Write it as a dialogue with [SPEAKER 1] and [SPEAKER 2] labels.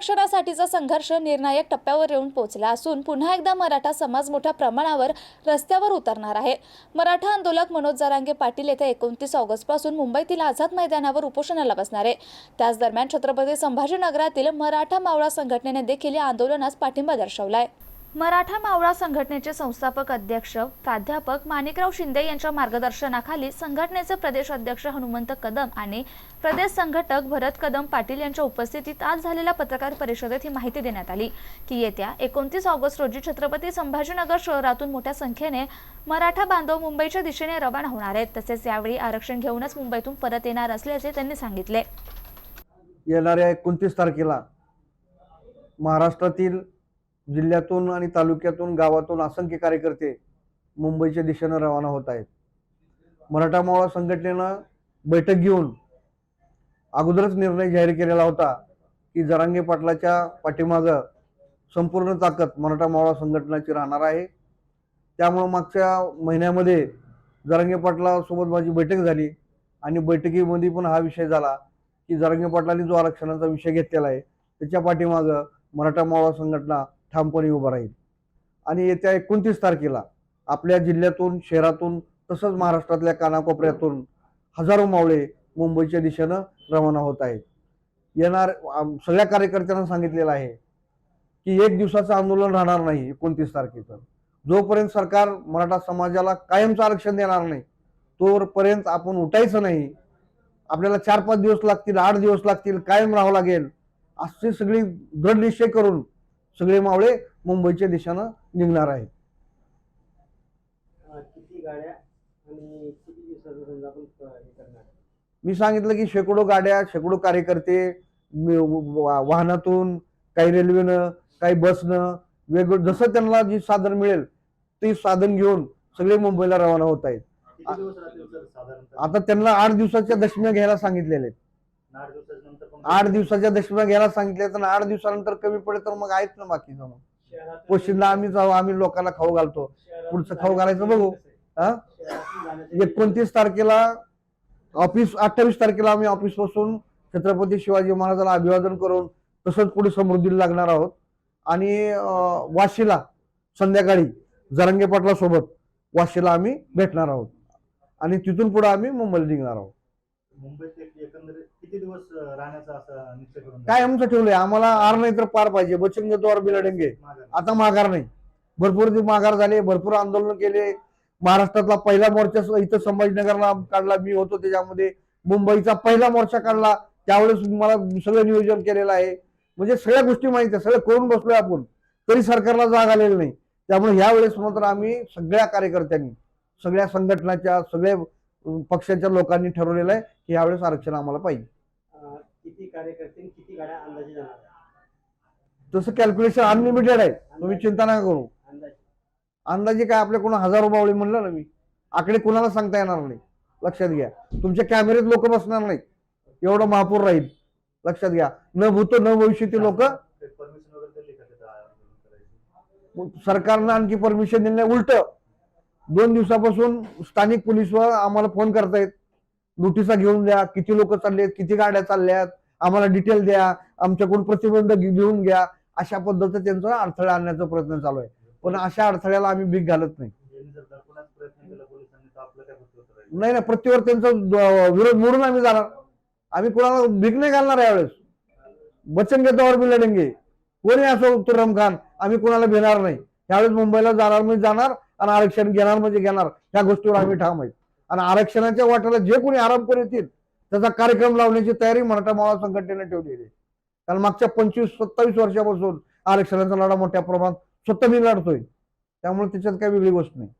[SPEAKER 1] आरक्षणासाठीचा संघर्ष निर्णायक टप्प्यावर येऊन पोहोचला असून पुन्हा एकदा मराठा समाज मोठ्या प्रमाणावर रस्त्यावर उतरणार आहे. मराठा आंदोलक मनोज जरांगे पाटील येत्या एकोणतीस ऑगस्टपासून मुंबईतील आझाद मैदानावर उपोषणाला बसणार आहे. त्याच दरम्यान छत्रपती संभाजीनगरातील मराठा मावळा संघटनेने देखील या आंदोलनास पाठिंबा दर्शवलाय. मराठा मावळा संघटनेचे संस्थापक अध्यक्ष प्राध्यापक माणिकराव शिंदे यांच्या मार्गदर्शनाखाली संघटनेचे प्रदेश अध्यक्ष हनुमंत कदम आणि प्रदेश संघटक भरत कदम पाटील यांच्या उपस्थितीत आज झालेल्या पत्रकार परिषदेत ही माहिती देण्यात आली की येत्या एकोणतीस ऑगस्ट रोजी छत्रपती संभाजीनगर शहरातून मोठ्या संख्येने मराठा बांधव मुंबईच्या दिशेने रवाना होणार आहेत. तसेच यावेळी आरक्षण घेऊनच मुंबईतून परत येणार असल्याचे त्यांनी सांगितले.
[SPEAKER 2] येणाऱ्या एकोणतीस तारखेला महाराष्ट्रातील जिल्ह्यातून आणि तालुक्यातून गावातून असंख्य कार्यकर्ते मुंबईच्या दिशेनं रवाना होत आहेत. मराठा मावळा संघटनेनं बैठक घेऊन अगोदरच निर्णय जाहीर केलेला होता की जरांगे पाटलाच्या पाठीमागं संपूर्ण ताकद मराठा मावळा संघटनाची राहणार आहे. त्यामुळं मागच्या महिन्यामध्ये जरांगे पाटलासोबत माझी बैठक झाली आणि बैठकीमध्ये पण हा विषय झाला की जरांगे पाटलांनी जो आरक्षणाचा विषय घेतलेला आहे त्याच्या पाठीमागं मराठा मावळा संघटना ठामपणे उभं राहील. आणि येत्या एकोणतीस तारखेला आपल्या जिल्ह्यातून शहरातून तसंच महाराष्ट्रातल्या कानाकोपऱ्यातून हजारो मावळे मुंबईच्या दिशेनं रवाना होत आहेत. येणार सगळ्या कार्यकर्त्यांना सांगितलेलं आहे की एक दिवसाचं आंदोलन राहणार नाही एकोणतीस तारखेचं. जोपर्यंत सरकार मराठा समाजाला कायमचं आरक्षण देणार नाही तोपर्यंत आपण उठायचं नाही. आपल्याला चार पाच दिवस लागतील आठ दिवस लागतील कायम राहावं लागेल. अशी सगळी दृढ निश्चय करून सगळे मावळे मुंबईच्या दिशेनं निघणार आहेत. मी सांगितलं की शेकडो गाड्या शेकडो कार्यकर्ते वाहनातून काही रेल्वेनं काही बसनं वेगवेगळं जसं त्यांना जी साधन मिळेल ते साधन घेऊन सगळे मुंबईला रवाना होत आहेत. आता त्यांना आठ दिवसाच्या दशम्या घ्यायला सांगितलेले आहेत.
[SPEAKER 3] आठ दिवसाच्या
[SPEAKER 2] दशम्या घ्यायला सांगितले तर आठ दिवसानंतर कमी पडेल तर मग आहेत ना बाकीचं मग पोशिंदा आम्ही जाऊ आम्ही लोकांना खाऊ घालतो. पुढचं खाऊ घालायचं बघू.
[SPEAKER 3] कसं आहे?
[SPEAKER 2] हा?
[SPEAKER 3] जाण्याचं
[SPEAKER 2] एकोणतीस तारखेला ऑफिस अठ्ठावीस तारखेला आम्ही ऑफिसपासून छत्रपती शिवाजी महाराजाला अभिवादन करून तसंच पुढे समृद्धीला लागणार आहोत. आणि वाशीला संध्याकाळी जरंगे पाटला सोबत वाशीला आम्ही भेटणार आहोत. आणि तिथून पुढे आम्ही मुंबईला निघणार आहोत.
[SPEAKER 3] मुंबईत एक- एकंदरीत किती दिवस अं, राहण्याचा असा निश्चय करून
[SPEAKER 2] काय आमचं ठेवलंय? आम्हाला आर नाही तर पार पाहिजे. बचन तोवर बिलडेंगे. आता माघार नाही. भरपूर दिवस माघार झाले भरपूर आंदोलन केले. महाराष्ट्रातला पहिला मोर्चा इथं संभाजीनगरला काढला. मी होतो त्याच्यामध्ये. मुंबईचा पहिला मोर्चा काढला. त्यावेळेस मला सगळं नियोजन केलेलं आहे. म्हणजे सगळ्या गोष्टी माहिती आहे. सगळं करून बसलोय आपण. तरी सरकारला जाग आलेली नाही. त्यामुळे ह्या वेळेस मात्र आम्ही सगळ्या कार्यकर्त्यांनी सगळ्या संघटनाच्या सगळ्या पक्षाच्या लोकांनी ठरवलेलं आहे की यावेळेस आरक्षण आम्हाला पाहिजे.
[SPEAKER 3] किती कार्यकर्ते किती गाड्या अंदाजे जाणार
[SPEAKER 2] तसं कॅल्क्युलेशन अनलिमिटेड आहे. तुम्ही चिंता नका करू.
[SPEAKER 3] अंदाजे.
[SPEAKER 2] काय आपल्या कोणा हजारो बावळी म्हणलं ना मी आकडे कुणाला सांगता येणार नाही. लक्षात घ्या. तुमच्या कॅमेऱ्यात लोक बसणार नाहीत. एवढं महापूर राहील. लक्षात घ्या. न भूत न भविष्यती लोक सरकारनं आणखी परमिशन दिलं नाही उलट. दोन दिवसापासून स्थानिक पोलीस आम्हाला फोन करतायत. नोटिसा घेऊन द्या किती लोक चाललेत किती गाड्या चालल्यात आम्हाला डिटेल द्या आमच्याकडून प्रतिबंध घेऊन घ्या अशा पद्धतीचं त्यांचा अडथळा आणण्याचा प्रयत्न चालू आहे. पण अशा अडथळ्याला आम्ही भीक घालत नाही. नाही ना प्रत्येवर त्यांचा विरोध मोडून आम्ही जाणार. आम्ही कोणाला भीक नाही घालणार यावेळेस. बचन घेतावर बी लढेंगे कोणी असो तुरम खान आम्ही कोणाला भिणार नाही. त्यावेळेस मुंबईला जाणार म्हणजे जाणार आणि आरक्षण घेणार म्हणजे घेणार. ह्या गोष्टीवर आम्ही ठाम आहेत. आणि आरक्षणाच्या वाट्याला जे कोणी आराम करून येतील त्याचा कार्यक्रम लावण्याची तयारी मराठा मावळा संघटनेने ठेवलेली आहे. कारण मागच्या पंचवीस सत्तावीस वर्षापासून आरक्षणाचा लढा मोठ्या प्रमाणात स्वतः मी लढतोय. त्यामुळे त्याच्यात काही वेगळी गोष्ट नाही.